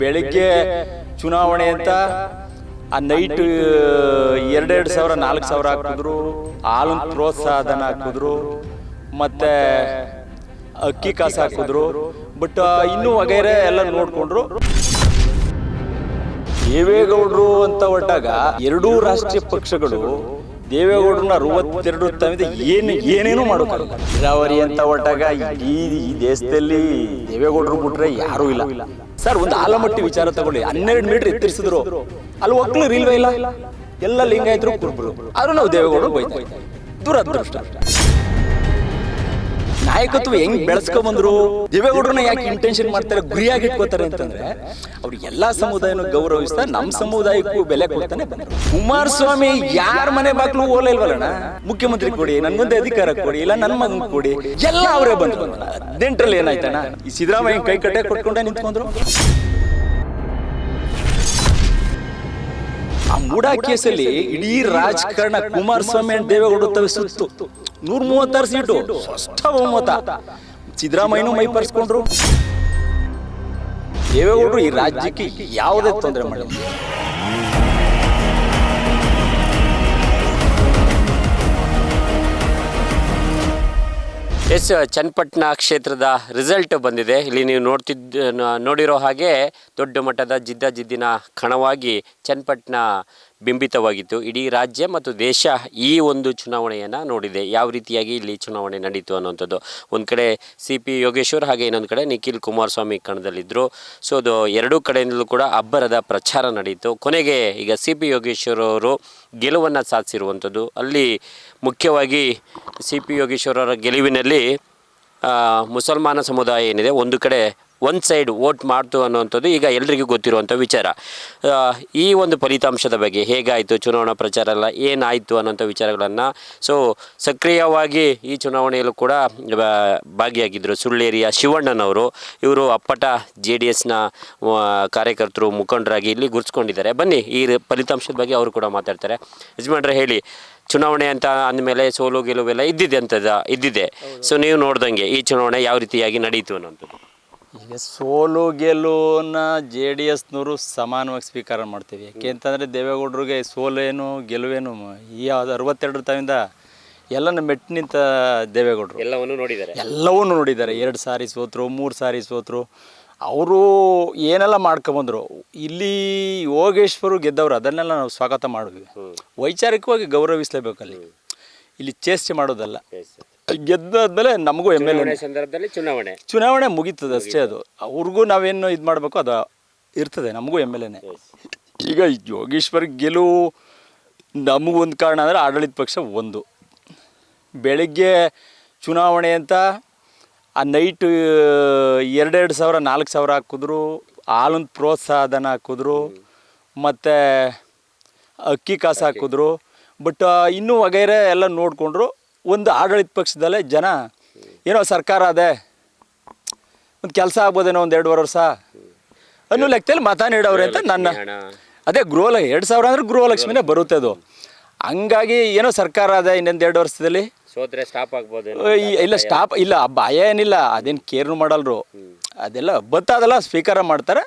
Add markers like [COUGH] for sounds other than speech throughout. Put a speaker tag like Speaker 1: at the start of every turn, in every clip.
Speaker 1: ಬೆಳಿಗ್ಗೆ ಚುನಾವಣೆ ಅಂತ ಆ ನೈಟ್ ಎರಡೆರಡು ಸಾವಿರ, ನಾಲ್ಕು ಸಾವಿರ ಹಾಕಿದ್ರು ಹಾಲಿನ ಪ್ರೋತ್ಸಾಹನ ಹಾಕಿದ್ರು, ಮತ್ತೆ ಅಕ್ಕಿ ಕಾಸು ಹಾಕಿದ್ರು ಬಟ್ ಇನ್ನೂ ವಗೈರೆ ಎಲ್ಲ ನೋಡ್ಕೊಂಡ್ರು. ದೇವೇಗೌಡರು ಅಂತ ಹೊರಟಾಗ ಎರಡೂ ರಾಷ್ಟ್ರೀಯ ಪಕ್ಷಗಳು ದೇವೇಗೌಡರನ್ನ ಅರವತ್ತೆರಡು ತಮ್ಮಿಂದ ಏನು ಏನೇನು ಮಾಡೋದು ನೀರಾವರಿ ಅಂತ ಹೊರಟಾಗ ಈ ಈ ದೇಶದಲ್ಲಿ ದೇವೇಗೌಡರು ಬಿಟ್ರೆ ಯಾರೂ ಇಲ್ಲ. ಸರ್, ಒಂದು ಆಲಮಟ್ಟಿ ವಿಚಾರ ತಗೊಳ್ಳಿ. ಹನ್ನೆರಡು ಮೀಟರ್ ಎತ್ತರಿಸಿದ್ರು. ಅಲ್ಲಿ ಒಕ್ಕಲು ರೀಲ್ವೇ ಇಲ್ಲ. ಎಲ್ಲ ಲಿಂಗಾಯತರು ಕುರುಬರು. ಆದ್ರೂ ನಾವು ದೇವೇಗೌಡರು ಇದ್ದೀವಿ. ದುರದೃಷ್ಟ. ನಾಯಕತ್ವ ಹೆಂಗ್ ಬೆಳೆಸ್ಕೊ ಬಂದ್ರು ದೇವೇಗೌಡರನ್ನ ಯಾಕೆ ಇಂಟೆನ್ಷನ್ ಮಾಡ್ತಾರೆ? ಗುರಿಯಾಗಿ ಇಟ್ಕೋತಾರೆ ಅಂತಂದ್ರೆ ಅವ್ರು ಎಲ್ಲಾ ಸಮುದಾಯನ ಗೌರವಿಸ್ತಾ ನಮ್ಮ ಸಮುದಾಯಕ್ಕೂ ಬೆಲೆ ಕೊಡ್ತಾನೆ ಬಂದ್ರು. ಕುಮಾರಸ್ವಾಮಿ ಯಾರ ಮನೆ ಬಾಗ್ಲು ಓಲೈಲ್ವಲ್ಲಣ್ಣ ಮುಖ್ಯಮಂತ್ರಿ ಕೊಡಿ ನನ್ನ ಮುಂದೆ ಅಧಿಕಾರ ಕೊಡಿ ಇಲ್ಲ ನನ್ನ ಮಗನ್ ಕೊಡಿ ಎಲ್ಲ ಅವರೇ ಬಂದ್ರು. ಹದಿನೆಂಟರಲ್ಲಿ ಏನಾಯ್ತಣ್ಣ? ಈ ಸಿದ್ದರಾಮಯ್ಯ ಕೈ ಕಟ್ಟೆ ಕೊಟ್ಕೊಂಡೆ ನಿಂತ್ಕೊಂಡ್ರು? ಆ ಮೂಡಾ ಕೇಸಲ್ಲಿ ಇಡೀ ರಾಜಕಾರಣ ಕುಮಾರಸ್ವಾಮಿ ಅಂಡ್ ದೇವೇಗೌಡ ತವೆ ಸುತ್ತು. ನೂರ ಮೂವತ್ತಾರು ಸೀಟು. ಸ್ಪಷ್ಟ ಬಹುಮತ. ಸಿದ್ದರಾಮಯ್ಯನೂ ಮೈ ಪರ್ಸ್ಕೊಂಡ್ರು. ದೇವೇಗೌಡರು ಈ ರಾಜ್ಯಕ್ಕೆ ಯಾವುದೇ ತೊಂದರೆ ಮಾಡಿಲ್ಲ.
Speaker 2: ಎಸ್, ಚನ್ನಪಟ್ಟಣ ಕ್ಷೇತ್ರದ ರಿಸಲ್ಟ್ ಬಂದಿದೆ. ಇಲ್ಲಿ ನೀವು ನೋಡ್ತಿದ್ದ ನೋಡಿರೋ ಹಾಗೆ ದೊಡ್ಡ ಮಟ್ಟದ ಜಿದ್ದ ಜಿದ್ದಿನ ಕಣವಾಗಿ ಚನ್ನಪಟ್ಟಣ ಬಿಂಬಿತವಾಗಿತ್ತು. ಇಡೀ ರಾಜ್ಯ ಮತ್ತು ದೇಶ ಈ ಒಂದು ಚುನಾವಣೆಯನ್ನು ನೋಡಿದೆ. ಯಾವ ರೀತಿಯಾಗಿ ಇಲ್ಲಿ ಚುನಾವಣೆ ನಡೀತು ಅನ್ನುವಂಥದ್ದು. ಒಂದು ಕಡೆ ಸಿ ಪಿ ಯೋಗೇಶ್ವರ್ ಹಾಗೆ ಇನ್ನೊಂದು ಕಡೆ ನಿಖಿಲ್ ಕುಮಾರಸ್ವಾಮಿ ಕಣದಲ್ಲಿದ್ದರು ಸೊ ಅದು ಎರಡೂ ಕಡೆಯಿಂದಲೂ ಕೂಡ ಅಬ್ಬರದ ಪ್ರಚಾರ ನಡೆಯಿತು ಕೊನೆಗೆ ಈಗ ಸಿ ಪಿ ಯೋಗೇಶ್ವರ್ ಅವರು ಗೆಲುವನ್ನು ಸಾಧಿಸಿರುವಂಥದ್ದು. ಅಲ್ಲಿ ಮುಖ್ಯವಾಗಿ ಸಿ ಪಿ ಯೋಗೇಶ್ವರ ಅವರ ಗೆಲುವಿನಲ್ಲಿ ಮುಸಲ್ಮಾನ ಸಮುದಾಯ ಏನಿದೆ, ಒಂದು ಕಡೆ ಒಂದು ಸೈಡ್ ವೋಟ್ ಮಾಡ್ತು ಅನ್ನುವಂಥದ್ದು ಈಗ ಎಲ್ರಿಗೂ ಗೊತ್ತಿರುವಂಥ ವಿಚಾರ. ಈ ಒಂದು ಫಲಿತಾಂಶದ ಬಗ್ಗೆ ಹೇಗಾಯಿತು ಚುನಾವಣಾ ಪ್ರಚಾರ ಎಲ್ಲ ಏನಾಯಿತು ಅನ್ನೋಂಥ ವಿಚಾರಗಳನ್ನು ಸೊ ಸಕ್ರಿಯವಾಗಿ ಈ ಚುನಾವಣೆಯಲ್ಲೂ ಕೂಡ ಭಾಗಿಯಾಗಿದ್ದರು ಸುಳ್ಳೇರಿಯ ಶಿವಣ್ಣನವರು. ಇವರು ಅಪ್ಪಟ ಜೆ ಡಿ ಎಸ್ನ ಕಾರ್ಯಕರ್ತರು ಮುಖಂಡರಾಗಿ ಇಲ್ಲಿ ಗುರುತಿಸ್ಕೊಂಡಿದ್ದಾರೆ. ಬನ್ನಿ ಈ ಫಲಿತಾಂಶದ ಬಗ್ಗೆ ಅವರು ಕೂಡ ಮಾತಾಡ್ತಾರೆ. ಯಜಮಾನ್ರೆ ಹೇಳಿ ಚುನಾವಣೆ ಅಂತ ಅಂದಮೇಲೆ ಸೋಲು ಗೆಲುವೆಲ್ಲ ಇದ್ದಿದೆ ಅಂತದ ಇದ್ದಿದೆ. ಸೊ ನೀವು ನೋಡ್ದಂಗೆ ಈ ಚುನಾವಣೆ ಯಾವ ರೀತಿಯಾಗಿ ನಡೀತು ಅನ್ನೋಂಥದ್ದು
Speaker 1: ಈಗ ಸೋಲು ಗೆಲುವನ್ನ ಜೆ ಡಿ ಎಸ್ನವರು ಸಮಾನವಾಗಿ ಸ್ವೀಕಾರ ಮಾಡ್ತೀವಿ. ಯಾಕೆ ಅಂತಂದರೆ ದೇವೇಗೌಡರಿಗೆ ಸೋಲೇನು ಗೆಲುವೇನು ಈ ಅರವತ್ತೆರಡು ತವಿಂದ ಎಲ್ಲನ ಮೆಟ್ಟು ನಿಂತ ದೇವೇಗೌಡರು.
Speaker 2: ಎಲ್ಲವನ್ನು ನೋಡಿದ್ದಾರೆ.
Speaker 1: ಎಲ್ಲವನ್ನೂ ನೋಡಿದ್ದಾರೆ. ಎರಡು ಸಾರಿ ಸೋತರು ಮೂರು ಸಾರಿ ಸೋತರು. ಅವರು ಏನೆಲ್ಲ ಮಾಡ್ಕೊಂಬಂದರು ಇಲ್ಲಿ ಯೋಗೇಶ್ವರು ಗೆದ್ದವರು ಅದನ್ನೆಲ್ಲ ನಾವು ಸ್ವಾಗತ ಮಾಡಿದ್ವಿ ವೈಚಾರಿಕವಾಗಿ ಗೌರವಿಸಲೇಬೇಕಲ್ಲಿ. ಇಲ್ಲಿ ಚೇಷ್ಟೆ ಮಾಡೋದಲ್ಲ. ಗೆದ್ದಾದ್ಮೇಲೆ ನಮಗೂ ಎಂ ಎಲ್ ಎ
Speaker 2: ಸಂದರ್ಭದಲ್ಲಿ ಚುನಾವಣೆ.
Speaker 1: ಚುನಾವಣೆ ಮುಗೀತದೆ ಅಷ್ಟೇ ಅದು. ಅವ್ರಿಗೂ ನಾವೇನು ಇದು ಮಾಡಬೇಕು ಅದು ಇರ್ತದೆ ನಮಗೂ ಎಂ ಎಲ್ ಎನೇ. ಈಗ ಯೋಗೇಶ್ವರ್ ಗೆಲುವು ನಮಗೊಂದು ಕಾರಣ ಅಂದರೆ ಆಡಳಿತ ಪಕ್ಷ ಒಂದು. ಬೆಳಗ್ಗೆ ಚುನಾವಣೆ ಅಂತ ಆ ನೈಟ್ ಎರಡೆರಡು ಸಾವಿರ ನಾಲ್ಕು ಸಾವಿರ ಹಾಕಿದ್ರು ಹಾಲಿನ ಪ್ರೋತ್ಸಾಹಧನ ಹಾಕಿದ್ರು ಮತ್ತು ಅಕ್ಕಿ ಕಾಸು ಹಾಕಿದ್ರು ಬಟ್ ಇನ್ನೂ ವಗೈರೆ ಎಲ್ಲ ನೋಡಿಕೊಂಡ್ರು ಒಂದು ಆಡಳಿತ ಪಕ್ಷದಲ್ಲೇ ಜನ ಏನೋ ಸರ್ಕಾರ ಅದೇ ಒಂದು ಕೆಲಸ ಆಗ್ಬೋದೇನೋ ಒಂದು ಎರಡುವರೆ ವರ್ಷ. ಅನ್ನೋ ಲೆಕ್ಕದಲ್ಲಿ ಮತ ನೀಡವ್ರೆ ಅಂತ ನನ್ನ ಅದೇ ಗೃಹ ಎರಡು ಸಾವಿರ ಅಂದ್ರೆ ಗೃಹಲಕ್ಷ್ಮಿನೇ ಬರುತ್ತೆ ಅದು. ಹಂಗಾಗಿ ಏನೋ ಸರ್ಕಾರ ಅದೇ ಇನ್ನೊಂದು ಎರಡು ವರ್ಷದಲ್ಲಿ.
Speaker 2: ಸೋತ್ರೆ ಸ್ಟಾಪ್ ಆಗ್ಬೋದು
Speaker 1: ಇಲ್ಲ ಸ್ಟಾಪ್ ಇಲ್ಲ ಭಯ ಏನಿಲ್ಲ. ಅದೇನು ಕೇರ್ನು ಮಾಡಲ್ರು. ಅದೆಲ್ಲ ಬತ್ತಾದಲ್ಲ ಸ್ವೀಕಾರ ಮಾಡ್ತಾರೆ.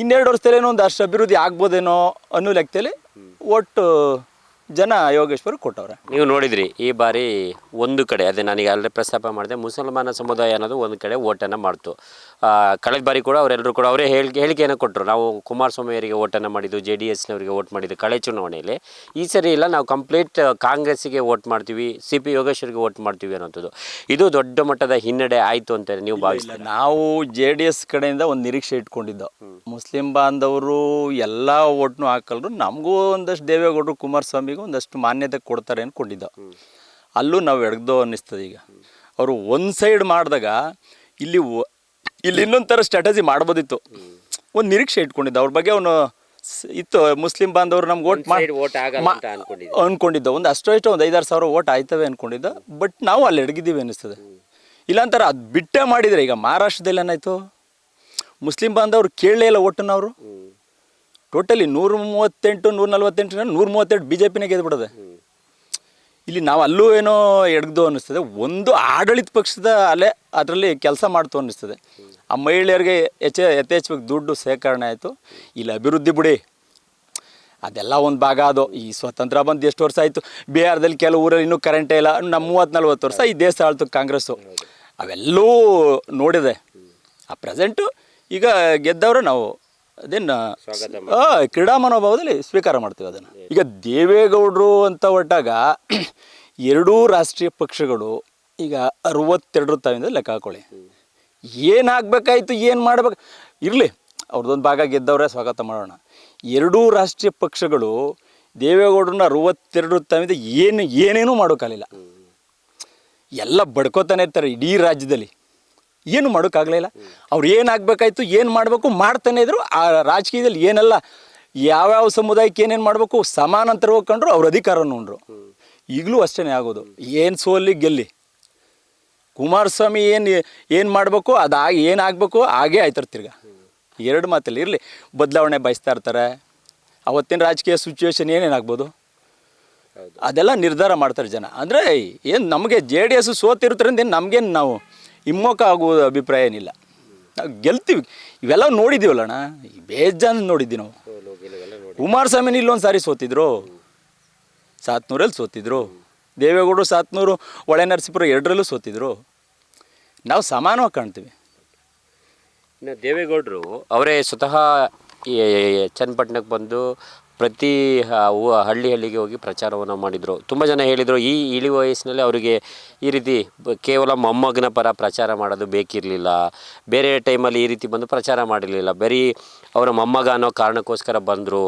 Speaker 1: ಇನ್ನೆರಡು ವರ್ಷದಲ್ಲಿ ಏನೋ ಒಂದು ಅಷ್ಟು ಅಭಿವೃದ್ಧಿ ಆಗ್ಬೋದೇನೋ ಅನ್ನೋ ಲೆಕ್ಕದಲ್ಲಿ ಒಟ್ಟು ಜನ ಯೋಗೇಶ್ವರ್ ಕೊಟ್ಟವ್ರೆ.
Speaker 2: ನೀವು ನೋಡಿದ್ರಿ ಈ ಬಾರಿ ಒಂದು ಕಡೆ ಅದೇ ನನಗೆ ಅಲ್ಲೇ ಪ್ರಸ್ತಾಪ ಮಾಡಿದೆ ಮುಸಲ್ಮಾನ ಸಮುದಾಯ ಅನ್ನೋದು ಒಂದು ಕಡೆ ಓಟನ್ನು ಮಾಡ್ತು. ಕಳೆದ ಬಾರಿ ಕೂಡ ಅವರೆಲ್ಲರೂ ಕೂಡ ಅವರೇ ಹೇಳಿಕೆ ಹೇಳಿಕೆಯನ್ನು ಕೊಟ್ಟರು ನಾವು ಕುಮಾರಸ್ವಾಮಿ ಅವರಿಗೆ ಓಟನ್ನು ಮಾಡಿದ್ದು ಜೆ ಡಿ ಎಸ್ನವರಿಗೆ ಓಟ್ ಮಾಡಿದ್ದು ಕಳೆ ಚುನಾವಣೆಯಲ್ಲಿ. ಈ ಸರಿ ಇಲ್ಲ ನಾವು ಕಂಪ್ಲೀಟ್ ಕಾಂಗ್ರೆಸ್ಸಿಗೆ ಓಟ್ ಮಾಡ್ತೀವಿ ಸಿ ಪಿ ಯೋಗೇಶ್ವರಿಗೆ ಓಟ್ ಮಾಡ್ತೀವಿ ಅನ್ನೋಂಥದ್ದು. ಇದು ದೊಡ್ಡ ಮಟ್ಟದ ಹಿನ್ನಡೆ ಆಯಿತು ಅಂತ ನೀವು ಭಾವಿಸಿಲ್ಲ
Speaker 1: ನಾವು ಜೆ ಡಿ ಎಸ್ ಕಡೆಯಿಂದ ಒಂದು ನಿರೀಕ್ಷೆ ಇಟ್ಕೊಂಡಿದ್ದೋ. ಮುಸ್ಲಿಂ ಬಾಂಧವರು ಎಲ್ಲ ಓಟ್ನು ಹಾಕಲ್ರು. ನಮಗೂ ಒಂದಷ್ಟು ದೇವೇಗೌಡರು ಕುಮಾರಸ್ವಾಮಿಗೂ ಒಂದಷ್ಟು ಮಾನ್ಯತೆ ಕೊಡ್ತಾರೆ ಅನ್ಕೊಂಡಿದ್ದ ಅಲ್ಲೂ ನಾವು ಎಡ್ದೋ ಅನ್ನಿಸ್ತದೆ ಈಗ. ಅವರು ಒಂದು ಸೈಡ್ ಮಾಡಿದಾಗ ಇಲ್ಲಿ ಇಲ್ಲಿ ಇನ್ನೊಂದು ಥರ ಸ್ಟ್ರಾಟಜಿ ಮಾಡ್ಬೋದಿತ್ತು. ಒಂದು ನಿರೀಕ್ಷೆ ಇಟ್ಕೊಂಡಿದ್ದ. ಅವ್ರ ಬಗ್ಗೆ ಅವನು ಇತ್ತು ಮುಸ್ಲಿಂ ಬಾಂಧವರು ನಮ್ಗೆ ಓಟ್
Speaker 2: ಮಾಡಿ ಅನ್ಕೊಂಡಿದ್ದೆ.
Speaker 1: ಅನ್ಕೊಂಡಿದ್ದ. ಒಂದು ಅಷ್ಟೋ ಇಷ್ಟೋ ಒಂದು ಐದಾರು ಸಾವಿರ ಓಟ್ ಆಯ್ತವೆ ಅನ್ಕೊಂಡಿದ್ದ. ಬಟ್ ನಾವು ಅಲ್ಲಿ ಎಡಗಿದ್ದೀವಿ ಅನ್ನಿಸ್ತದೆ. ಇಲ್ಲಾಂತಾರೆ ಅದು ಬಿಟ್ಟೆ ಮಾಡಿದರೆ ಈಗ ಮಹಾರಾಷ್ಟ್ರದಲ್ಲಿ ಏನಾಯ್ತು ಮುಸ್ಲಿಂ ಬಾಂಧವ್ರು ಕೇಳಲೇ ಇಲ್ಲ ಓಟನ್ನು ಅವರು. ಟೋಟಲಿ ನೂರ ಮೂವತ್ತೆಂಟು, ನೂರ ನಲ್ವತ್ತೆಂಟು ನೂರ ಮೂವತ್ತೆಂಟು ಬಿ ಜೆ ಪಿನೇ ಗೆದ್ಬಿಡೋದೆ. ಇಲ್ಲಿ ನಾವು ಅಲ್ಲೂ ಏನೋ ಎಡ್ದು ಅನ್ನಿಸ್ತದೆ. ಒಂದು ಆಡಳಿತ ಪಕ್ಷದ ಅಲೆ ಅದರಲ್ಲಿ ಕೆಲಸ ಮಾಡ್ತು ಅನ್ನಿಸ್ತದೆ. ಆ ಮಹಿಳೆಯರಿಗೆ ಹೆಚ್ಚ ಯಥೇಚ್ಛವಾಗಿ ದುಡ್ಡು ಸೇಕರಣೆ ಆಯಿತು. ಇಲ್ಲಿ ಅಭಿವೃದ್ಧಿ ಬಿಡಿ. ಅದೆಲ್ಲ ಒಂದು ಭಾಗ ಅದು. ಈ ಸ್ವತಂತ್ರ ಬಂದು ಎಷ್ಟು ವರ್ಷ ಆಯಿತು? ಬಿಹಾರದಲ್ಲಿ ಕೆಲವು ಊರಲ್ಲಿ ಇನ್ನೂ ಕರೆಂಟೇ ಇಲ್ಲ. ನಮ್ಮ ಮೂವತ್ತು ನಲ್ವತ್ತು ವರ್ಷ ಈ ದೇಶ ಆಳ್ತು ಕಾಂಗ್ರೆಸ್ಸು. ಅವೆಲ್ಲೂ ನೋಡಿದೆ. ಆ ಪ್ರೆಸೆಂಟು ಈಗ ಗೆದ್ದವರು ನಾವು. ಅದೇನು ಆ, ಕ್ರೀಡಾ ಮನೋಭಾವದಲ್ಲಿ ಸ್ವೀಕಾರ ಮಾಡ್ತೀವಿ ಅದನ್ನು. ಈಗ ದೇವೇಗೌಡರು ಅಂತ ಹೊರಟಾಗ [CLEARS THROAT] ಎರಡೂ ರಾಷ್ಟ್ರೀಯ ಪಕ್ಷಗಳು ಈಗ ಅರವತ್ತೆರಡರ ತಾವಿಂದ ಲೆಕ್ಕ ಹಾಕೊಳ್ಳಿ. ಏನಾಗಬೇಕಾಯ್ತು ಏನು ಮಾಡ್ಬೇಕು? ಇರಲಿ ಅವ್ರದ್ದೊಂದು ಭಾಗ ಗೆದ್ದವರೇ ಸ್ವಾಗತ ಮಾಡೋಣ. ಎರಡೂ ರಾಷ್ಟ್ರೀಯ ಪಕ್ಷಗಳು ದೇವೇಗೌಡರನ್ನ ಅರವತ್ತೆರಡರ ತಾವಿಂದ ಏನು ಏನೇನೂ ಮಾಡೋಕ್ಕಾಗಲಿಲ್ಲ ಎಲ್ಲ ಬಡ್ಕೋತಾನೆ ಇರ್ತಾರೆ ಇಡೀ ರಾಜ್ಯದಲ್ಲಿ. ಏನು ಮಾಡೋಕ್ಕಾಗಲಿಲ್ಲ ಅವ್ರು ಏನಾಗಬೇಕಾಯ್ತು ಏನು ಮಾಡಬೇಕು ಮಾಡ್ತಾನೆ ಇದ್ರು ಆ ರಾಜಕೀಯದಲ್ಲಿ ಏನೆಲ್ಲ ಯಾವ್ಯಾವ ಸಮುದಾಯಕ್ಕೆ ಏನೇನು ಮಾಡಬೇಕು ಸಮಾನಾಂತರ ಹೋಗ್ಕೊಂಡ್ರು ಅವ್ರ ಅಧಿಕಾರ ಉಂಡ್ರು. ಈಗಲೂ ಅಷ್ಟೇ ಆಗೋದು. ಏನು ಸೋಲಿ ಗೆಲ್ಲಿ. ಕುಮಾರಸ್ವಾಮಿ ಏನು ಏನು ಮಾಡಬೇಕು ಅದು ಆಗಿ ಏನಾಗಬೇಕು ಹಾಗೇ ಆಯ್ತಾರೆ ತಿರ್ಗ. ಎರಡು ಮಾತಲ್ಲಿ ಇರಲಿ. ಬದಲಾವಣೆ ಬಯಸ್ತಾ ಇರ್ತಾರೆ. ಅವತ್ತಿನ ರಾಜಕೀಯ ಸಿಚುವೇಶನ್ ಏನೇನಾಗ್ಬೋದು ಅದೆಲ್ಲ ನಿರ್ಧಾರ ಮಾಡ್ತಾರೆ ಜನ. ಅಂದರೆ ಏನು ನಮಗೆ ಜೆ ಡಿ ಎಸ್ ಸೋತಿರೋದ್ರಿಂದ ಏನು ನಮಗೇನು ನಾವು ಹಿಮ್ಮೊಕ ಆಗುವ ಅಭಿಪ್ರಾಯ ಏನಿಲ್ಲ. ನಾವು ಗೆಲ್ತೀವಿ. ಇವೆಲ್ಲ ನೋಡಿದ್ದೀವಲ್ಲಣ್ಣ ಬೇಜಾನ್ ನೋಡಿದ್ದೀವಿ ನಾವು. ಕುಮಾರಸ್ವಾಮಿನ ಇಲ್ಲೊಂದು ಸಾರಿ ಸೋತಿದ್ರು. ಸಾತ್ನೂರಲ್ಲಿ ಸೋತಿದ್ರು. ದೇವೇಗೌಡರು ಸಾತ್ನೂರು ಒಳೆ ನರಸೀಪುರ ಎರಡರಲ್ಲೂ ಸೋತಿದ್ರು. ನಾವು ಸಮಾನವಾಗಿ ಕಾಣ್ತೀವಿ.
Speaker 2: ಇನ್ನು ದೇವೇಗೌಡರು ಅವರೇ ಸ್ವತಃ ಈ ಚನ್ನಪಟ್ಟಣಕ್ಕೆ ಬಂದು ಪ್ರತಿ ಹಳ್ಳಿ ಹಳ್ಳಿಗೆ ಹೋಗಿ ಪ್ರಚಾರವನ್ನು ಮಾಡಿದರು. ತುಂಬ ಜನ ಹೇಳಿದರು ಈ ಇಳಿ ವಯಸ್ಸಿನಲ್ಲಿ ಅವರಿಗೆ ಈ ರೀತಿ ಕೇವಲ ಮೊಮ್ಮಗನ ಪರ ಪ್ರಚಾರ ಮಾಡೋದು ಬೇಕಿರಲಿಲ್ಲ. ಬೇರೆ ಟೈಮಲ್ಲಿ ಈ ರೀತಿ ಬಂದು ಪ್ರಚಾರ ಮಾಡಿರಲಿಲ್ಲ. ಬರೀ ಅವರ ಮೊಮ್ಮಗ ಅನ್ನೋ ಕಾರಣಕ್ಕೋಸ್ಕರ ಬಂದರು.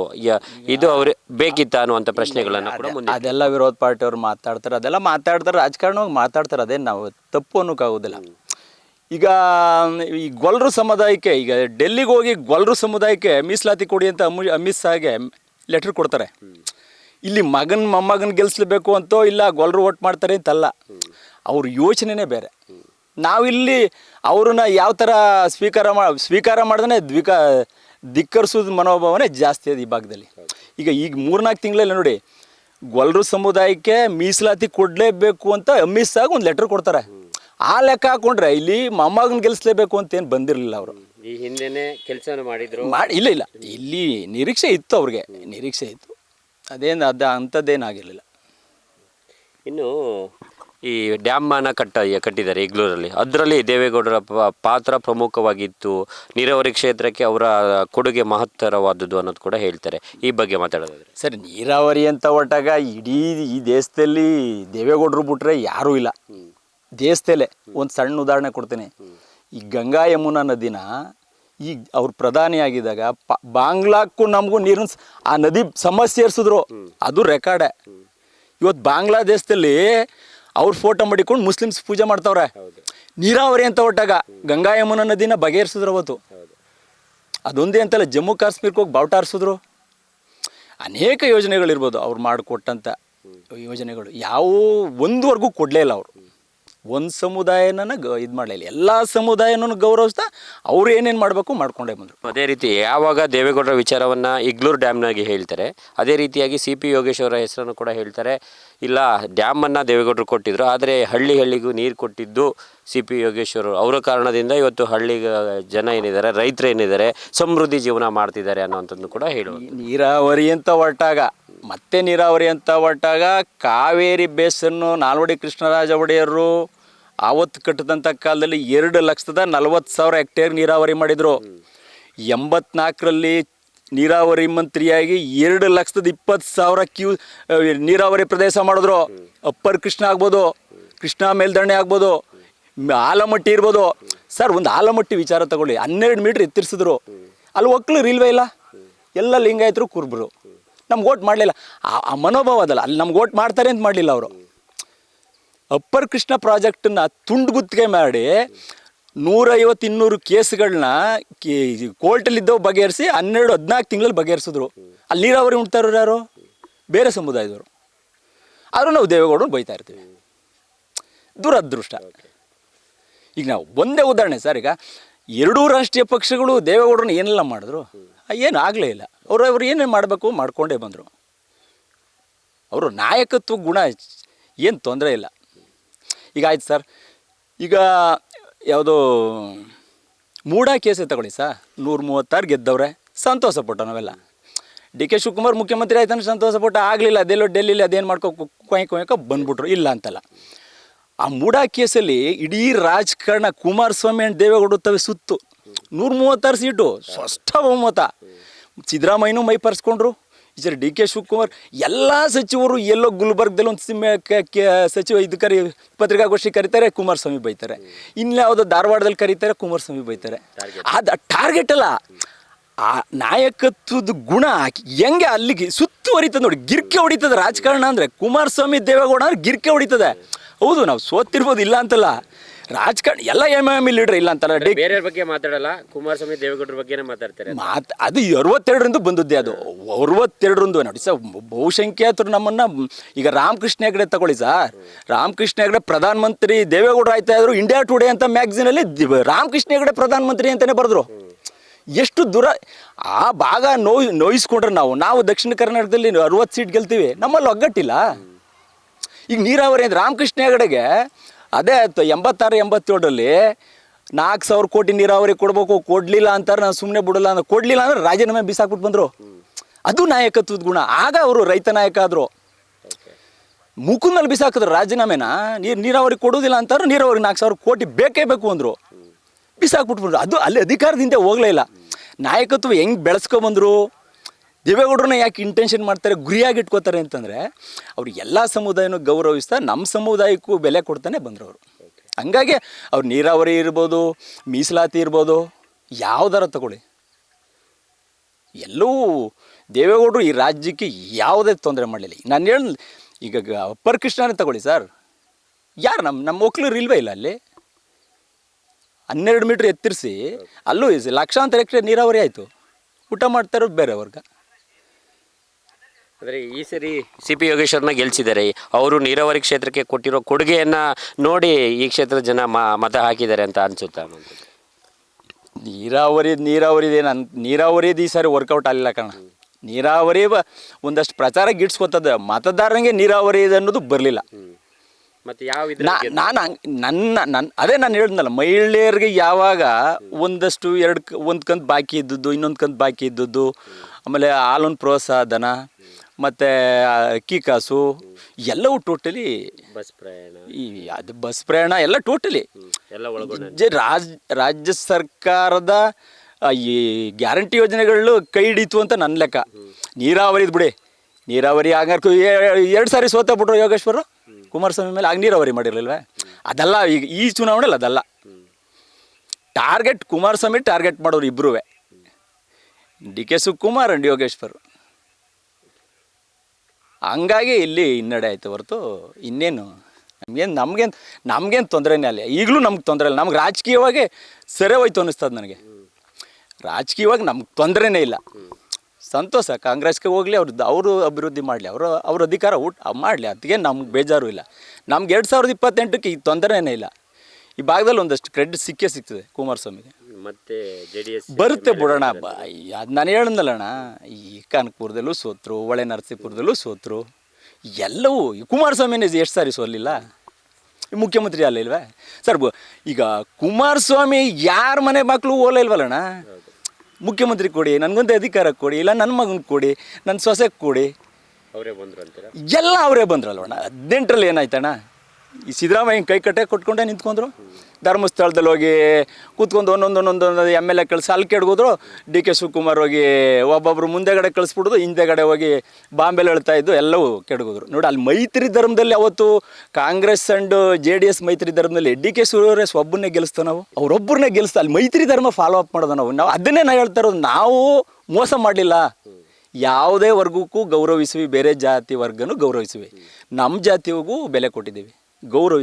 Speaker 2: ಇದು ಅವ್ರಿಗೆ ಬೇಕಿತ್ತ ಅನ್ನುವಂಥ ಪ್ರಶ್ನೆಗಳನ್ನು ಕೂಡ ಮುಂದೆ
Speaker 1: ಅದೆಲ್ಲ ವಿರೋಧ ಪಾರ್ಟಿಯವರು ಮಾತಾಡ್ತಾರೆ ಅದೆಲ್ಲ ಮಾತಾಡ್ತಾರೆ ರಾಜಕಾರಣವಾಗಿ ಮಾತಾಡ್ತಾರೆ ಅದೇನು ನಾವು ತಪ್ಪು ಅನ್ನೋಕ್ಕಾಗೋದಿಲ್ಲ. ಈಗ, ಈ ಗೊಲ್ರು ಸಮುದಾಯಕ್ಕೆ, ಈಗ ಡೆಲ್ಲಿಗೆ ಹೋಗಿ ಗೊಲ್ರು ಸಮುದಾಯಕ್ಕೆ ಮೀಸಲಾತಿ ಕೊಡಿ ಅಂತ ಅಮಿ, ಅಮಿತ್ ಶಾಗೆ ಲೆಟ್ರ್ ಕೊಡ್ತಾರೆ. ಇಲ್ಲಿ ಮಗನ, ಮೊಮ್ಮಗನ ಗೆಲ್ಲಿಸ್ಲೇಬೇಕು ಅಂತೋ ಇಲ್ಲ ಗೊಲ್ರು ಓಟ್ ಮಾಡ್ತಾರೆ ಅಂತಲ್ಲ. ಅವ್ರ ಯೋಚನೆನೇ ಬೇರೆ. ನಾವಿಲ್ಲಿ ಅವ್ರನ್ನ ಯಾವ ಥರ ಸ್ವೀಕಾರ ಮಾ, ಸ್ವೀಕಾರ ಮಾಡಿದ್ರೆ ದ್ವಿಕ, ಧಿಕ್ಕರಿಸೋದು ಮನೋಭಾವನೆ ಜಾಸ್ತಿ ಅದು ಈ ಭಾಗದಲ್ಲಿ. ಈಗ ಈಗ ಮೂರ್ನಾಲ್ಕು ತಿಂಗಳಲ್ಲಿ ನೋಡಿ ಗೊಲ್ರು ಸಮುದಾಯಕ್ಕೆ ಮೀಸಲಾತಿ ಕೊಡಲೇಬೇಕು ಅಂತ ಅಮಿತ್ ಶಾಗೆ ಒಂದು ಲೆಟ್ರ್ ಕೊಡ್ತಾರೆ. ಆ ಲೆಕ್ಕ ಹಾಕೊಂಡ್ರೆ ಇಲ್ಲಿ ಮೊಮ್ಮಗನ ಗೆಲ್ಲಿಸ್ಲೇಬೇಕು ಅಂತ ಏನು ಬಂದಿರಲಿಲ್ಲ ಅವರು.
Speaker 2: ಈ ಹಿಂದೆನೆ ಕೆಲಸವನ್ನು ಮಾಡಿದ್ರು.
Speaker 1: ಮಾಡಿ ಇಲ್ಲ ಇಲ್ಲ. ಇಲ್ಲಿ ನಿರೀಕ್ಷೆ ಇತ್ತು ಅವ್ರಿಗೆ. ನಿರೀಕ್ಷೆ ಇತ್ತು. ಅದೇನು ಅದ ಅಂಥದ್ದೇನಾಗಿರಲಿಲ್ಲ
Speaker 2: ಇನ್ನು ಈ ಡ್ಯಾಮನ್ನು ಕಟ್ಟ ಕಟ್ಟಿದ್ದಾರೆ ಇಗ್ಲೂರಲ್ಲಿ ಅದರಲ್ಲಿ ದೇವೇಗೌಡರ ಪಾತ್ರ ಪ್ರಮುಖವಾಗಿತ್ತು. ನೀರಾವರಿ ಕ್ಷೇತ್ರಕ್ಕೆ ಅವರ ಕೊಡುಗೆ ಮಹತ್ತರವಾದದ್ದು ಅನ್ನೋದು ಕೂಡ ಹೇಳ್ತಾರೆ. ಈ ಬಗ್ಗೆ ಮಾತಾಡೋದಾದ್ರೆ.
Speaker 1: ಸರಿ ನೀರಾವರಿ ಅಂತ ಒಟ್ಟಾಗ ಇಡೀ ಈ ದೇಶದಲ್ಲಿ ದೇವೇಗೌಡರು ಬಿಟ್ಟರೆ ಯಾರೂ ಇಲ್ಲ. ದೇಶದಲ್ಲೇ ಒಂದು ಸಣ್ಣ ಉದಾಹರಣೆ ಕೊಡ್ತೀನಿ. ಈ ಗಂಗಾ ಯಮುನಾ ನದಿನ ಈಗ ಅವ್ರು ಪ್ರಧಾನಿ ಆಗಿದ್ದಾಗ ಬಾಂಗ್ಲಾಕ್ಕೂ ನಮಗೂ ನೀರಿನ ಆ ನದಿ ಸಮಸ್ಯೆ ಏರ್ಸಿದ್ರು. ಅದು ರೆಕಾರ್ಡೆ. ಇವತ್ತು ಬಾಂಗ್ಲಾದೇಶದಲ್ಲಿ ಅವ್ರ ಫೋಟೋ ಮಾಡಿಕೊಂಡು ಮುಸ್ಲಿಮ್ಸ್ ಪೂಜೆ ಮಾಡ್ತಾವ್ರೆ. ನೀರಾವರಿ ಅಂತ ಹೊರಟಾಗ ಗಂಗಾ ಯಮುನಾ ನದಿನ ಬಗೆಹರಿಸಿದ್ರು ಅವತ್ತು. ಅದೊಂದೇ ಅಂತಲ್ಲ ಜಮ್ಮು ಕಾಶ್ಮೀರಕ್ಕೆ ಹೋಗಿ ಬಾವುಟ ಹಾರಿಸಿದ್ರು ಅನೇಕ ಯೋಜನೆಗಳಿರ್ಬೋದು ಅವ್ರು ಮಾಡಿಕೊಟ್ಟಂಥ ಯೋಜನೆಗಳು. ಯಾವ ಒಂದುವರೆಗೂ ಕೊಡಲೇ ಇಲ್ಲ ಅವರು. ಒಂದು ಸಮುದಾಯನ ಗ ಇದು ಮಾಡಲಿಲ್ಲ. ಎಲ್ಲ ಸಮುದಾಯನೂ ಗೌರವಿಸ್ತಾ ಅವ್ರು ಏನೇನು ಮಾಡಬೇಕು ಮಾಡ್ಕೊಂಡೇ ಬಂದರು.
Speaker 2: ಅದೇ ರೀತಿ ಯಾವಾಗ ದೇವೇಗೌಡರ ವಿಚಾರವನ್ನು ಇಗ್ಲೂರು ಡ್ಯಾಮ್ನಾಗಿ ಹೇಳ್ತಾರೆ ಅದೇ ರೀತಿಯಾಗಿ ಸಿ ಪಿ ಯೋಗೇಶ್ವರ ಹೆಸರನ್ನು ಕೂಡ ಹೇಳ್ತಾರೆ. ಇಲ್ಲ ಡ್ಯಾಮನ್ನು ದೇವೇಗೌಡರು ಕೊಟ್ಟಿದ್ರು ಆದರೆ ಹಳ್ಳಿ ಹಳ್ಳಿಗೂ ನೀರು ಕೊಟ್ಟಿದ್ದು ಸಿ ಪಿ ಯೋಗೇಶ್ವರರು ಅವರ. ಕಾರಣದಿಂದ ಇವತ್ತು ಹಳ್ಳಿ ಜನ ಏನಿದ್ದಾರೆ ರೈತರು ಏನಿದ್ದಾರೆ ಸಮೃದ್ಧಿ ಜೀವನ ಮಾಡ್ತಿದ್ದಾರೆ ಅನ್ನೋವಂಥದ್ದು ಕೂಡ ಹೇಳುವ
Speaker 1: ನೀರಾವರಿ ಅಂತ ಹೊರಟಾಗ ಮತ್ತೆ ನೀರಾವರಿ ಅಂತ ಹೊರಟಾಗ ಕಾವೇರಿ ಬೇಸನ್ನು ನಾಲ್ವಡಿ ಕೃಷ್ಣರಾಜ ಒಡೆಯರು ಆವತ್ತು ಕಟ್ಟಿದಂಥ ಕಾಲದಲ್ಲಿ ಎರಡು ಲಕ್ಷದ ನಲವತ್ತು ಸಾವಿರ ಹೆಕ್ಟೇರ್ ನೀರಾವರಿ ಮಾಡಿದರು. ಎಂಬತ್ನಾಲ್ಕರಲ್ಲಿ ನೀರಾವರಿ ಮಂತ್ರಿಯಾಗಿ ಎರಡು ಲಕ್ಷದ ಇಪ್ಪತ್ತು ಸಾವಿರ ಕ್ಯೂ ನೀರಾವರಿ ಪ್ರದೇಶ ಮಾಡಿದ್ರು. ಅಪ್ಪರ್ ಕೃಷ್ಣ ಆಗ್ಬೋದು, ಕೃಷ್ಣ ಮೇಲ್ದಂಡೆ ಆಗ್ಬೋದು, ಆಲಮಟ್ಟಿ ಇರ್ಬೋದು. ಸರ್, ಒಂದು ಆಲಮಟ್ಟಿ ವಿಚಾರ ತಗೊಳ್ಳಿ. ಹನ್ನೆರಡು ಮೀಟ್ರ್ ಎತ್ತಿರಿಸಿದ್ರು. ಅಲ್ಲಿ ಒಕ್ಕಲು ಇಲ್ವೇ ಇಲ್ಲ. ಎಲ್ಲ ಲಿಂಗಾಯತರು ಕುರ್ಬರು. ನಮ್ಗೆ ಓಟ್ ಮಾಡಲಿಲ್ಲ. ಆ ಮನೋಭಾವ ಅದಲ್ಲ. ಅಲ್ಲಿ ನಮ್ಗೆ ಓಟ್ ಮಾಡ್ತಾರೆ ಅಂತ ಮಾಡಲಿಲ್ಲ ಅವರು. ಅಪ್ಪರ್ ಕೃಷ್ಣ ಪ್ರಾಜೆಕ್ಟನ್ನ ತುಂಡುಗುತ್ತಿಗೆ ಮಾಡಿ ನೂರೈವತ್ತು ಇನ್ನೂರು ಕೇಸ್ಗಳನ್ನ ಕೋರ್ಟಲ್ಲಿದ್ದವು ಬಗೆಹರಿಸಿ ಹನ್ನೆರಡು, ಹದಿನಾಲ್ಕು ತಿಂಗಳಲ್ಲಿ ಬಗೆಹರಿಸಿದ್ರು. ಅಲ್ಲಿ ನೀರಾವರಿ ಉಂಟಾರ ಯಾರು? ಬೇರೆ ಸಮುದಾಯದವರು. ಆದರೂ ನಾವು ದೇವೇಗೌಡರು ಬೈತಾ ಇರ್ತೀವಿ. ದುರದೃಷ್ಟ. ಈಗ ನಾವು ಒಂದೇ ಉದಾಹರಣೆ ಸರ್. ಈಗ ಎರಡೂ ರಾಷ್ಟ್ರೀಯ ಪಕ್ಷಗಳು ದೇವೇಗೌಡರನ್ನ ಏನೆಲ್ಲ ಮಾಡಿದ್ರು? ಏನು ಆಗಲೇ ಇಲ್ಲ. ಅವರು ಅವ್ರು ಏನೇನು ಮಾಡಬೇಕು ಮಾಡ್ಕೊಂಡೇ ಬಂದರು. ಅವರು ನಾಯಕತ್ವ ಗುಣ ಏನು ತೊಂದರೆ ಇಲ್ಲ. ಈಗ ಆಯ್ತು ಸರ್. ಈಗ ಯಾವುದೋ ಮೂಡ ಕೇಸೇ ತಗೊಳ್ಳಿ ಸರ್. ನೂರ ಮೂವತ್ತಾರು ಗೆದ್ದವ್ರೆ. ಸಂತೋಷ ಪಟ್ಟ ನಾವೆಲ್ಲ. ಡಿ ಕೆ ಶಿವಕುಮಾರ್ ಮುಖ್ಯಮಂತ್ರಿ ಆಯ್ತಾನೆ ಸಂತೋಷ ಪಟ್ಟ ಆಗಲಿಲ್ಲ. ಅದೆಲ್ಲೋ ಡೆಲ್ಲಿಲಿ ಅದೇನು ಮಾಡ್ಕೊ ಕೊಯ್ ಕೊಯ್ಕೊ ಬಂದ್ಬಿಟ್ರು. ಇಲ್ಲ ಅಂತಲ್ಲ. ಆ ಮೂಡ ಕೇಸಲ್ಲಿ ಇಡೀ ರಾಜಕಾರಣ ಕುಮಾರಸ್ವಾಮಿ ಅಂಡ್ ದೇವೇಗೌಡ ತವೆ ಸುತ್ತು. ನೂರ ಮೂವತ್ತಾರು ಸೀಟು. ಸ್ಪಷ್ಟ ಬಹುಮತ. ಸಿದ್ದರಾಮಯ್ಯನೂ ಮೈ ಪರ್ಸ್ಕೊಂಡ್ರು. ಈಚೆ ಡಿ ಕೆ ಶಿವಕುಮಾರ್ ಎಲ್ಲ ಸಚಿವರು ಎಲ್ಲೋ ಗುಲ್ಬರ್ಗದಲ್ಲಿ ಒಂದು ಸಿಮ್ಮೆ ಸಚಿವ ಇದು ಕರಿ ಪತ್ರಿಕಾಗೋಷ್ಠಿ ಕರೀತಾರೆ ಕುಮಾರಸ್ವಾಮಿ ಬೈತಾರೆ. ಇನ್ಯಾವುದೋ ಧಾರವಾಡದಲ್ಲಿ ಕರೀತಾರೆ ಕುಮಾರಸ್ವಾಮಿ ಬೈತಾರೆ. ಅದು ಟಾರ್ಗೆಟ್ ಅಲ್ಲ. ಆ ನಾಯಕತ್ವದ ಗುಣ ಹೆಂಗೆ ಅಲ್ಲಿಗೆ ಸುತ್ತುವರಿತದೆ ನೋಡಿ ಗಿರ್ಕೆ ಹೊಡಿತದೆ ರಾಜಕಾರಣ ಅಂದರೆ ಕುಮಾರಸ್ವಾಮಿ ದೇವೇಗೌಡ ಅಂದ್ರೆ ಗಿರ್ಕೆ ಹೊಡಿತದೆ. ಹೌದು ನಾವು ಸೋತಿರ್ಬೋದು ಇಲ್ಲ ಅಂತಲ್ಲ. ರಾಜಕಾರಣ ಎಲ್ಲ ಎಂ ಎಂ ಲೀಡರ್ ಇಲ್ಲ ಅಂತಾರೆ ಡಿ
Speaker 2: ಬೇರೆಯವ್ರ ಬಗ್ಗೆ ಮಾತಾಡಲ್ಲ ಕುಮಾರಸ್ವಾಮಿ ದೇವೇಗೌಡರ ಬಗ್ಗೆನೇ ಮಾತಾಡ್ತಾರೆ.
Speaker 1: ಮಾತ್ ಅದು ಅರವತ್ತೆರಡರಿಂದ ಬಂದದ್ದೇ ಅದು. ಅರವತ್ತೆರಡರಿಂದ ನೋಡಿ ಸರ್ ಬಹುಸಂಖ್ಯಾತರು ನಮ್ಮನ್ನ ಈಗ ರಾಮಕೃಷ್ಣ ಹೆಗಡೆ ತಗೊಳ್ಳಿ ಸರ್. ರಾಮಕೃಷ್ಣ ಹೆಗಡೆ ಪ್ರಧಾನಮಂತ್ರಿ ದೇವೇಗೌಡರು ಆಯ್ತಾ ಇದ್ರು ಇಂಡಿಯಾ ಟುಡೇ ಅಂತ ಮ್ಯಾಗ್ಝಿನಲ್ಲಿ ರಾಮಕೃಷ್ಣ ಹೆಗಡೆ ಪ್ರಧಾನಮಂತ್ರಿ ಅಂತಾನೆ ಬರೆದ್ರು. ಎಷ್ಟು ದೂರ ಆ ಭಾಗ ನೋಯ್ ನೋಯಿಸ್ಕೊಂಡ್ರೆ ನಾವು ನಾವು ದಕ್ಷಿಣ ಕರ್ನಾಟಕದಲ್ಲಿ ಅರವತ್ತು ಸೀಟ್ ಗೆಲ್ತೀವಿ ನಮ್ಮಲ್ಲಿ ಒಗ್ಗಟ್ಟಿಲ್ಲ. ಈಗ ನೀರಾವರಿ ಅಂದ್ರೆ ರಾಮಕೃಷ್ಣ ಹೆಗಡೆಗೆ ಅದೇ ಆಯ್ತು, ಎಂಬತ್ತಾರು, ಎಂಬತ್ತೇಳರಲ್ಲಿ ನಾಲ್ಕು ಸಾವಿರ ಕೋಟಿ ನೀರಾವರಿ ಕೊಡಬೇಕು, ಕೊಡಲಿಲ್ಲ ಅಂತಾರೆ, ನಾನು ಸುಮ್ಮನೆ ಬಿಡಲ್ಲ ಅಂದ್ರೆ ಕೊಡಲಿಲ್ಲ ಅಂದ್ರೆ ರಾಜೀನಾಮೆ ಬಿಸಾಕ್ಬಿಟ್ಟು ಬಂದರು. ಅದು ನಾಯಕತ್ವದ ಗುಣ. ಆಗ ಅವರು ರೈತ ನಾಯಕ ಆದರು. ಮುಖದ ಬಿಸಾಕಿದ್ರು ರಾಜೀನಾಮೆನ ನೀರು ನೀರಾವರಿ ಕೊಡೋದಿಲ್ಲ ಅಂತಾರೆ, ನೀರಾವರಿ ನಾಲ್ಕು ಸಾವಿರ ಕೋಟಿ ಬೇಕೇ ಬೇಕು ಅಂದರು. ಬಿಸಾಕ್ಬಿಟ್ಬಿಟ್ರು ಅದು ಅಲ್ಲಿ ಅಧಿಕಾರದಿಂದ ಹೋಗಲೇ ಇಲ್ಲ. ನಾಯಕತ್ವ ಹೆಂಗೆ ಬೆಳೆಸ್ಕೊಬಂದರು ದೇವೇಗೌಡರನ್ನ ಯಾಕೆ ಇಂಟೆನ್ಷನ್ ಮಾಡ್ತಾರೆ, ಗುರಿಯಾಗಿ ಇಟ್ಕೋತಾರೆ ಅಂತಂದರೆ, ಅವ್ರು ಎಲ್ಲ ಸಮುದಾಯನೂ ಗೌರವಿಸ್ತಾ ನಮ್ಮ ಸಮುದಾಯಕ್ಕೂ ಬೆಲೆ ಕೊಡ್ತಾನೆ ಬಂದರು ಅವರು ಹಂಗಾಗಿ ಅವ್ರು ನೀರಾವರಿ ಇರ್ಬೋದು, ಮೀಸಲಾತಿ ಇರ್ಬೋದು, ಯಾವ್ದಾರ ತಗೊಳ್ಳಿ. ಎಲ್ಲವೂ ದೇವೇಗೌಡರು ಈ ರಾಜ್ಯಕ್ಕೆ ಯಾವುದೇ ತೊಂದರೆ ಮಾಡಲಿಲ್ಲ. ನಾನು ಹೇಳ, ಈಗ ಅಪ್ಪರ್ ಕೃಷ್ಣನೇ ತಗೊಳ್ಳಿ ಸರ್. ಯಾರು ನಮ್ಮ ನಮ್ಮ ಒಕ್ಲೂರು ಇಲ್ವೇ ಇಲ್ಲ ಅಲ್ಲಿ? ಹನ್ನೆರಡು ಮೀಟ್ರ್ ಎತ್ತರಿಸಿ, ಅಲ್ಲೂ ಲಕ್ಷಾಂತರ ಎಕರೆ ನೀರಾವರಿ ಆಯಿತು. ಊಟ ಮಾಡ್ತಾ ಬೇರೆ ವರ್ಗ.
Speaker 2: ಅಂದರೆ ಈ ಸರಿ ಸಿ ಪಿ ಯೋಗೇಶ್ವರನ ಗೆಲ್ಸಿದ್ದಾರೆ. ಅವರು ನೀರಾವರಿ ಕ್ಷೇತ್ರಕ್ಕೆ ಕೊಟ್ಟಿರೋ ಕೊಡುಗೆಯನ್ನ ನೋಡಿ ಈ ಕ್ಷೇತ್ರದ ಜನ ಮ- ಮತ ಹಾಕಿದ್ದಾರೆ ಅಂತ ಅನ್ಸುತ್ತಾ
Speaker 1: ನೀರಾವರಿ ನೀರಾವರಿ ನನ್ ನೀರಾವರಿದು ಈ ಸಾರಿ ವರ್ಕೌಟ್ ಆಗಲಿಲ್ಲ ಕಣ ನೀರಾವರಿ ಬ- ಒಂದಷ್ಟು ಪ್ರಚಾರ ಗಿಡ್ಸ್ಕೊತದ ಮತದಾರನಿಗೆ ನೀರಾವರಿ ಇದೆ ಅನ್ನೋದು ಬರಲಿಲ್ಲ.
Speaker 2: ಮತ್ತೆ ಯಾವ
Speaker 1: ನಾ ನಾನು ಹಂಗ್- ನನ್ನ ನನ್ನ ಅದೇ ನಾನು ಹೇಳಿದ್ನಲ್ಲ ಮಹಿಳೆಯರಿಗೆ ಯಾವಾಗ ಒಂದಷ್ಟು ಎರಡು ಒಂದು ಕಂತು ಬಾಕಿ ಇದ್ದದ್ದು ಇನ್ನೊಂದು ಕಂತು ಬಾಕಿ ಇದ್ದದ್ದು ಆಮೇಲೆ ಹಾಲೊಂದು ಪ್ರೋತ್ಸಾಹಧನ ಮತ್ತು ಅಕ್ಕಿ ಕಾಸು ಎಲ್ಲವೂ ಟೋಟಲಿ
Speaker 2: ಬಸ್ ಪ್ರಯಾಣ.
Speaker 1: ಈ ಅದು ಬಸ್ ಪ್ರಯಾಣ ಎಲ್ಲ ಟೋಟಲಿ.
Speaker 2: ಎಲ್ಲ ಒಳಗೊಂಡ
Speaker 1: ರಾಜ್ ರಾಜ್ಯ ಸರ್ಕಾರದ ಈ ಗ್ಯಾರಂಟಿ ಯೋಜನೆಗಳು ಕೈ ಹಿಡಿತು ಅಂತ ನನ್ನ ಲೆಕ್ಕ. ನೀರಾವರಿದು ಬಿಡಿ. ನೀರಾವರಿ ಹಂಗಾರೆ ಎರಡು ಸಾರಿ ಸೋತ ಬಿಟ್ರು ಯೋಗೇಶ್ವರು. ಕುಮಾರಸ್ವಾಮಿ ಮೇಲೆ ಆಗ ನೀರಾವರಿ ಮಾಡಿರಲಿಲ್ವೇ? ಅದಲ್ಲ ಈಗ ಈ ಚುನಾವಣೆಲ್ಲ ಅದಲ್ಲ. ಟಾರ್ಗೆಟ್ ಕುಮಾರಸ್ವಾಮಿ ಟಾರ್ಗೆಟ್ ಮಾಡೋರು ಇಬ್ಬರೂ D K Sukumar and Yogeshwar. ಹಂಗಾಗಿ ಇಲ್ಲಿ ಹಿನ್ನಡೆ ಆಯಿತು ಹೊರತು ಇನ್ನೇನು? ನಮಗೇನು ನಮಗೇನು ನಮಗೇನು ತೊಂದರೆನೇ ಅಲ್ಲ. ಈಗಲೂ ನಮ್ಗೆ ತೊಂದರೆ ಇಲ್ಲ. ನಮ್ಗೆ ರಾಜಕೀಯವಾಗಿ ಸರಿ ಹೋಯ್ತು ಅನ್ನಿಸ್ತದೆ ನನಗೆ. ರಾಜಕೀಯವಾಗಿ ನಮ್ಗೆ ತೊಂದರೆನೇ ಇಲ್ಲ. ಸಂತೋಷ, ಕಾಂಗ್ರೆಸ್ಗೆ ಹೋಗಲಿ ಅವ್ರದ್ದು ಅವರು ಅಭಿವೃದ್ಧಿ ಮಾಡಲಿ, ಅವರು, ಅವ್ರ ಅಧಿಕಾರ ಊಟ ಮಾಡಲಿ ಅದಕ್ಕೆ ನಮ್ಗೆ ಬೇಜಾರು ಇಲ್ಲ. ನಮ್ಗೆ ಎರಡು ಸಾವಿರದ ಇಪ್ಪತ್ತೆಂಟಕ್ಕೆ ಈ ತೊಂದರೆನೇ ಇಲ್ಲ. ಈ ಭಾಗದಲ್ಲಿ ಒಂದಷ್ಟು ಕ್ರೆಡಿಟ್ ಸಿಕ್ಕೇ ಸಿಗ್ತದೆ ಕುಮಾರಸ್ವಾಮಿಗೆ.
Speaker 2: ಮತ್ತೆ ಜೆ ಡಿ ಎಸ್
Speaker 1: ಬರುತ್ತೆ ಬಿಡೋಣ. ಅದು ನಾನು ಹೇಳಂದಲ್ಲಣ್ಣ ಈ ಕಾನ್ಪುರದಲ್ಲೂ ಸೋತ್ರು ಹೊಳೆ ನರಸೀಪುರದಲ್ಲೂ ಸೋತ್ರು ಎಲ್ಲವೂ ಈ ಕುಮಾರಸ್ವಾಮಿನೇ ಎಷ್ಟು ಸಾರಿ ಸೋಲಿಲ್ಲ ಮುಖ್ಯಮಂತ್ರಿ ಅಲ್ಲ ಇಲ್ವೇ? ಸರ್ ಈಗ ಕುಮಾರಸ್ವಾಮಿ ಯಾರ ಮನೆ ಮಕ್ಕಳು ಓಲ ಇಲ್ವಲ್ಲಣ್ಣ ಮುಖ್ಯಮಂತ್ರಿ ಕೊಡಿ ನನಗೊಂದು ಅಧಿಕಾರ ಕೊಡಿ ಇಲ್ಲ ನನ್ನ ಮಗನಿಗೆ ಕೊಡಿ ನನ್ನ ಸೊಸೆಗೆ ಕೊಡಿ.
Speaker 2: ಅವರೇ ಬಂದ್ರು ಅಂತೀರಾ?
Speaker 1: ಎಲ್ಲ ಅವರೇ ಬಂದ್ರಲ್ವಣ್ಣ ಹದಿನೆಂಟರಲ್ಲಿ ಏನಾಯ್ತಣ್ಣ? ಈ ಸಿದ್ದರಾಮಯ್ಯ ಕೈ ಕಟ್ಟೆ ಕೊಟ್ಕೊಂಡೆ ನಿಂತ್ಕೊಂಡ್ರು? ಧರ್ಮಸ್ಥಳದಲ್ಲಿ ಹೋಗಿ ಕೂತ್ಕೊಂಡು ಒಂದೊಂದು ಒಂದೊಂದು ಎಂ ಎಲ್ ಎ ಕಳಿಸಿ ಅಲ್ಲಿ ಕೆಡ್ಗೋದ್ರು ಡಿ ಕೆ ಶಿವಕುಮಾರ್ ಹೋಗಿ ಒಬ್ಬೊಬ್ರು ಮುಂದೆಗಡೆ ಕಳಿಸ್ಬಿಡೋದು, ಹಿಂದೆಗಡೆ ಹೋಗಿ ಬಾಂಬೆಲಿ ಹೇಳ್ತಾ ಇದ್ದು ಎಲ್ಲವೂ ಕೆಡ್ಗೋದ್ರು ನೋಡಿ, ಅಲ್ಲಿ ಮೈತ್ರಿ ಧರ್ಮದಲ್ಲಿ ಅವತ್ತು Congress and J D S ಮೈತ್ರಿ ಧರ್ಮದಲ್ಲಿ ಡಿ ಕೆ ಶಿವರೇಶ್ ಒಬ್ಬರನ್ನೇ ಗೆಲ್ಲಿಸ್ತಾ ನಾವು? ಅವ್ರೊಬ್ಬರನ್ನೇ ಗೆಲ್ಲಿಸ್ತಾ ಅಲ್ಲಿ ಮೈತ್ರಿ ಧರ್ಮ ಫಾಲೋ ಅಪ್ ಮಾಡೋದು ನಾವು. ನಾವು ಅದನ್ನೇ ನಾ ಹೇಳ್ತಾ ಇರೋದು, ನಾವು ಮೋಸ ಮಾಡಲಿಲ್ಲ. ಯಾವುದೇ ವರ್ಗಕ್ಕೂ ಗೌರವಿಸಿವಿ, ಬೇರೆ ಜಾತಿ ವರ್ಗನೂ ಗೌರವಿಸಿವಿ. ನಮ್ಮ ಜಾತಿಗೂ ಬೆಲೆ ಕೊಟ್ಟಿದ್ದೀವಿ. ಗೌರವ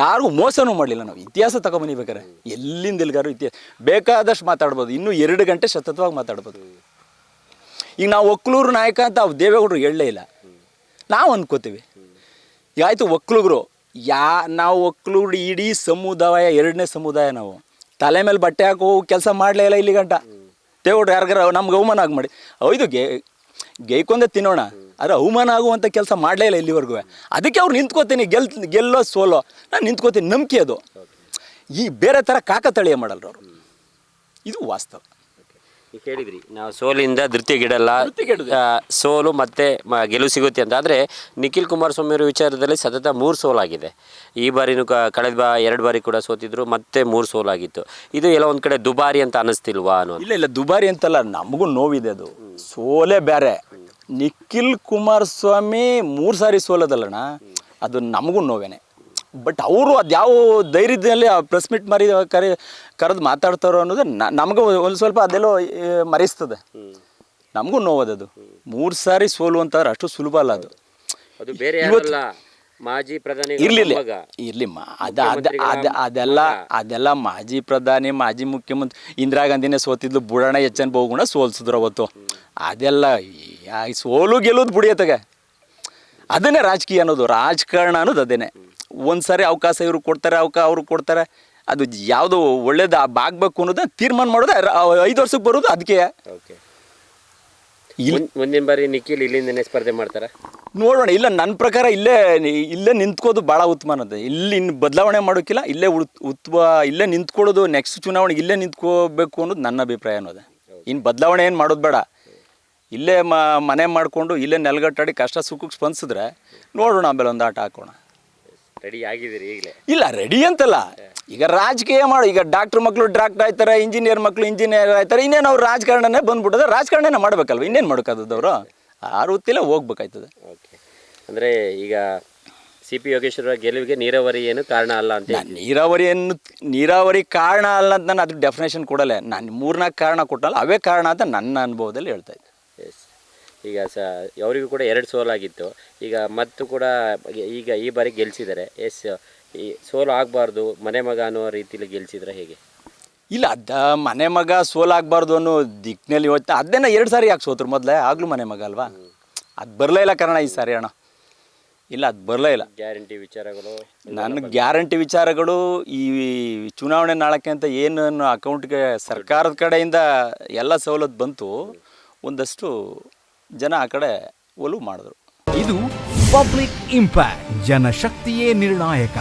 Speaker 1: ಯಾರಿಗೂ ಮೋಸನೂ ಮಾಡಲಿಲ್ಲ ನಾವು. ಇತಿಹಾಸ ತಗೊಂಬನಿಬೇಕಾರೆ ಎಲ್ಲಿಂದ ಎಲ್ಲಿಗಾರು ಇತಿಹಾಸ, ಬೇಕಾದಷ್ಟು ಮಾತಾಡ್ಬೋದು. ಇನ್ನೂ ಎರಡು ಗಂಟೆ ಸತತವಾಗಿ ಮಾತಾಡ್ಬೋದು. ಈಗ ನಾವು ಒಕ್ಕಲೂರು ನಾಯಕ ಅಂತ ದೇವೇಗೌಡರು ಹೇಳಲೇ ಇಲ್ಲ. ನಾವು ಅಂದ್ಕೋತೀವಿ ಈಗ ಆಯಿತು ಒಕ್ಕಲುಗರು ಯಾ, ನಾವು ಒಕ್ಕಲೂರು ಇಡೀ ಸಮುದಾಯ, ಎರಡನೇ ಸಮುದಾಯ ನಾವು. ತಲೆ ಮೇಲೆ ಬಟ್ಟೆ ಹಾಕೋ ಕೆಲಸ ಮಾಡಲೇ ಇಲ್ಲ ಇಲ್ಲಿ ಗಂಟ. ದೇವ್ರು ಯಾರಿಗಾರ ನಮ್ಗೆ ಅವಮಾನ ಆಗಿ ಮಾಡಿ ಹೌದು, ಗೇ ಗೈಕೊಂಡೆ ತಿನ್ನೋಣ. ಆದರೆ ಅವಮಾನ ಆಗುವಂಥ ಕೆಲಸ ಮಾಡಲೇ ಇಲ್ಲ ಇಲ್ಲಿವರೆಗೂ ಅದಕ್ಕೆ ಅವ್ರು ನಿಂತ್ಕೋತೀನಿ ಗೆಲ್ ಗೆಲ್ಲೋ ಸೋಲೋ. ನಾನು ನಿಂತ್ಕೋತೀನಿ ನಂಬಿಕೆ ಅದು. ಈ ಬೇರೆ ಥರ ಕಾಕತಳಿಯ ಮಾಡಲ್ರು ಅವರು. ಇದು ವಾಸ್ತವ.
Speaker 2: ಈಗ ಹೇಳಿದ್ರಿ ನಾವು ಸೋಲಿಂದ ಧೃತಿಗೆಡಲ್ಲ ಸೋಲು ಮತ್ತೆ ಗೆಲುವು ಸಿಗುತ್ತೆ ಅಂತ. ಆದರೆ ನಿಖಿಲ್ ಕುಮಾರಸ್ವಾಮಿ ಅವರ ವಿಚಾರದಲ್ಲಿ ಸತತ ಮೂರು ಸೋಲಾಗಿದೆ. ಈ ಬಾರಿನೂ ಕಳೆದ ಬಾ ಎರಡು ಬಾರಿ ಕೂಡ ಸೋತಿದ್ರು ಮತ್ತೆ ಮೂರು ಸೋಲಾಗಿತ್ತು. ಇದು ಎಲ್ಲ ಒಂದು ಕಡೆ ದುಬಾರಿ ಅಂತ ಅನಿಸ್ತಿಲ್ವಾ ಅನ್ನೋ
Speaker 1: ಇಲ್ಲ ಇಲ್ಲ ದುಬಾರಿ ಅಂತಲ್ಲ ನಮಗೂ ನೋವಿದೆ ಅದು. ಸೋಲೆ ಬೇರೆ ನಿಖಿಲ್ ಕುಮಾರಸ್ವಾಮಿ ಮೂರು ಸಾರಿ ಸೋಲೋದಲ್ಲಣ್ಣ. ಅದು ನಮಗೂ ನೋವೇನೆ. ಬಟ್ ಅವರು ಅದ್ಯಾವ ಧೈರ್ಯದಲ್ಲಿ ಪ್ರೆಸ್ ಮೀಟ್ ಮರಿ ಕರೆ ಕರೆದು ಮಾತಾಡ್ತಾರೋ ಅನ್ನೋದು ನಮಗೂ ಒಂದು ಸ್ವಲ್ಪ ಅದೆಲ್ಲೋ ಮರೆಸ್ತದೆ ನಮಗೂ ನೋವದದು. ಮೂರು ಸಾರಿ ಸೋಲು ಅಂತಂದ್ರೆ ಅಷ್ಟು ಸುಲಭ ಅಲ್ಲ ಅದು.
Speaker 2: ಅದು ಬೇರೆ ಮಾಜಿ ಪ್ರಧಾನಿ
Speaker 1: ಇರ್ಲಿಲ್ಲ. ಇರ್ಲಿ. ಅದ ಅದ ಅದ ಅದೆಲ್ಲ ಅದೆಲ್ಲ ಮಾಜಿ ಪ್ರಧಾನಿ ಮಾಜಿ ಮುಖ್ಯಮಂತ್ರಿ ಇಂದಿರಾ ಗಾಂಧಿನೇ ಸೋತಿದ್ಲು ಬುಡಣ ಎಚ್ ಎನ್ ಬೋಗುಣ ಸೋಲ್ಸಿದ್ರು ಅವತ್ತು. ಅದೆಲ್ಲ ಯಾ- ಸೋಲು ಗೆಲ್ಲೋದು ಬುಡಿಯತ್ತಾಗ ಅದನ್ನೇ ರಾಜಕೀಯ ಅನ್ನೋದು ರಾಜಕಾರಣ ಅನ್ನೋದು ಅದೇನೆ ಒಂದು ಸಾರಿ ಅವಕಾಶ ಇವರು ಕೊಡ್ತಾರೆ ಅವಕ ಅವರು ಕೊಡ್ತಾರೆ. ಅದು ಯಾವುದು ಒಳ್ಳೇದು ಬಾಗ್ಬೇಕು ಅನ್ನೋದು ತೀರ್ಮಾನ ಮಾಡೋದು ಐದು ವರ್ಷಕ್ಕೆ ಬರೋದು ಅದಕ್ಕೆ.
Speaker 2: ಓಕೆ. ಮುಂದಿನ ಬಾರಿ ನಿಖಿಲ್ ಇಲ್ಲಿಂದನೇ ಸ್ಪರ್ಧೆ ಮಾಡ್ತಾರೆ?
Speaker 1: ನೋಡೋಣ ಇಲ್ಲ ನನ್ನ ಪ್ರಕಾರ ಇಲ್ಲೇ ಇಲ್ಲೇ ನಿಂತ್ಕೋದು ಭಾಳ ಉತ್ತಮ ಅನ್ನೋದು. ಇಲ್ಲಿ ಇನ್ನು ಬದಲಾವಣೆ ಮಾಡೋಕ್ಕಿಲ್ಲ ಇಲ್ಲೇ ಉತ್ ಉತ್ವ ಇಲ್ಲೇ ನಿಂತ್ಕೊಳ್ಳೋದು ನೆಕ್ಸ್ಟ್ ಚುನಾವಣೆಗೆ ಇಲ್ಲೇ ನಿಂತ್ಕೋಬೇಕು ಅನ್ನೋದು ನನ್ನ ಅಭಿಪ್ರಾಯ ಅನ್ನೋದು. ಇನ್ನು ಬದಲಾವಣೆ ಏನು ಮಾಡೋದು ಬೇಡ. ಇಲ್ಲೇ ಮ ಮನೆ ಮಾಡಿಕೊಂಡು ಇಲ್ಲೇ ನೆಲಗಟ್ಟಾಡಿ ಕಷ್ಟ ಸುಖಕ್ಕೆ ಸ್ಪಂದಿಸಿದ್ರೆ ನೋಡೋಣ ಆಮೇಲೆ ಒಂದು ಆಟ ಹಾಕೋಣ.
Speaker 2: ರೆಡಿ ಆಗಿದ್ದೀರಿ ಈಗಲೇ?
Speaker 1: ಇಲ್ಲ ರೆಡಿ ಅಂತಲ್ಲ. ಈಗ ರಾಜಕೀಯ ಮಾಡು ಈಗ ಡಾಕ್ಟ್ರ್ ಮಕ್ಕಳು ಡಾಕ್ಟರ್ ಆಯ್ತಾರೆ ಇಂಜಿನಿಯರ್ ಮಕ್ಕಳು ಇಂಜಿನಿಯರ್ ಆಯ್ತಾರೆ ಇನ್ನೇನು ಅವ್ರು ರಾಜಕಾರಣನೇ ಬಂದ್ಬಿಟ್ಟದ ರಾಜಕಾರಣನೇ ಮಾಡ್ಬೇಕಲ್ವ? ಇನ್ನೇನು ಮಾಡ್ಕೋದದ್ದು ಅವರು? ಆ ವೃತ್ತಿಲೇ ಹೋಗ್ಬೇಕಾಯ್ತದೆ.
Speaker 2: ಓಕೆ ಅಂದರೆ ಈಗ ಸಿ ಪಿ ಯೋಗೇಶ್ವರ ಗೆಲುವಿಗೆ ನೀರಾವರಿ ಏನು ಕಾರಣ ಅಲ್ಲ ಅಂತ
Speaker 1: ನೀರಾವರಿ ಏನು ನೀರಾವರಿ ಕಾರಣ ಅಲ್ಲ ಅಂತ ನಾನು ಅದಕ್ಕೆ ಡೆಫಿನೇಷನ್ ಕೊಡಲ್ಲ. ನಾನು ಮೂರ್ನಾಲ್ಕು ಕಾರಣ ಕೊಟ್ಟಲ್ಲ ಅವೇ ಕಾರಣ ಅಂತ ನನ್ನ ಅನುಭವದಲ್ಲಿ ಹೇಳ್ತಾ ಇದ್ದೆ.
Speaker 2: ಈಗ ಸ ಅವರಿಗೂ ಕೂಡ ಎರಡು ಸೋಲಾಗಿತ್ತು ಈಗ ಮತ್ತು ಕೂಡ ಈಗ ಈ ಬಾರಿ ಗೆಲ್ಸಿದ್ದಾರೆ. ಎಸ್ ಈ ಸೋಲು ಆಗಬಾರ್ದು ಮನೆ ಮಗ ಅನ್ನೋ ರೀತಿಯಲ್ಲಿ ಗೆಲ್ಸಿದ್ರೆ ಹೇಗೆ?
Speaker 1: ಇಲ್ಲ ಅದ ಮನೆ ಮಗ ಸೋಲಾಗಬಾರ್ದು ಅನ್ನೋ ದಿಕ್ಕಿನಲ್ಲಿ ಹೋಗ್ತಾ ಅದನ್ನ ಎರಡು ಸಾರಿ ಯಾಕೆ ಸೋತ್ರು ಮೊದಲೇ? ಆಗಲೂ ಮನೆ ಮಗ ಅಲ್ವಾ? ಅದು ಬರಲೇ ಇಲ್ಲ ಕಾರಣ ಈ ಸಾರಿ ಅಣ್ಣ. ಇಲ್ಲ ಅದು ಬರಲೇ ಇಲ್ಲ.
Speaker 2: ಗ್ಯಾರಂಟಿ ವಿಚಾರಗಳು?
Speaker 1: ನನ್ನ ಗ್ಯಾರಂಟಿ ವಿಚಾರಗಳು ಈ ಚುನಾವಣೆ ನಾಳಕ್ಕೆ ಅಂತ ಏನು ಅಕೌಂಟ್ಗೆ ಸರ್ಕಾರದ ಕಡೆಯಿಂದ ಎಲ್ಲ ಸವಲತ್ತು ಬಂತು ಒಂದಷ್ಟು ಜನ ಆ ಕಡೆ ಒಲವು ಮಾಡಿದ್ರು.
Speaker 3: ಇದು ಪಬ್ಲಿಕ್ ಇಂಪ್ಯಾಕ್ಟ್ ಜನಶಕ್ತಿಯೇ ನಿರ್ಣಾಯಕ.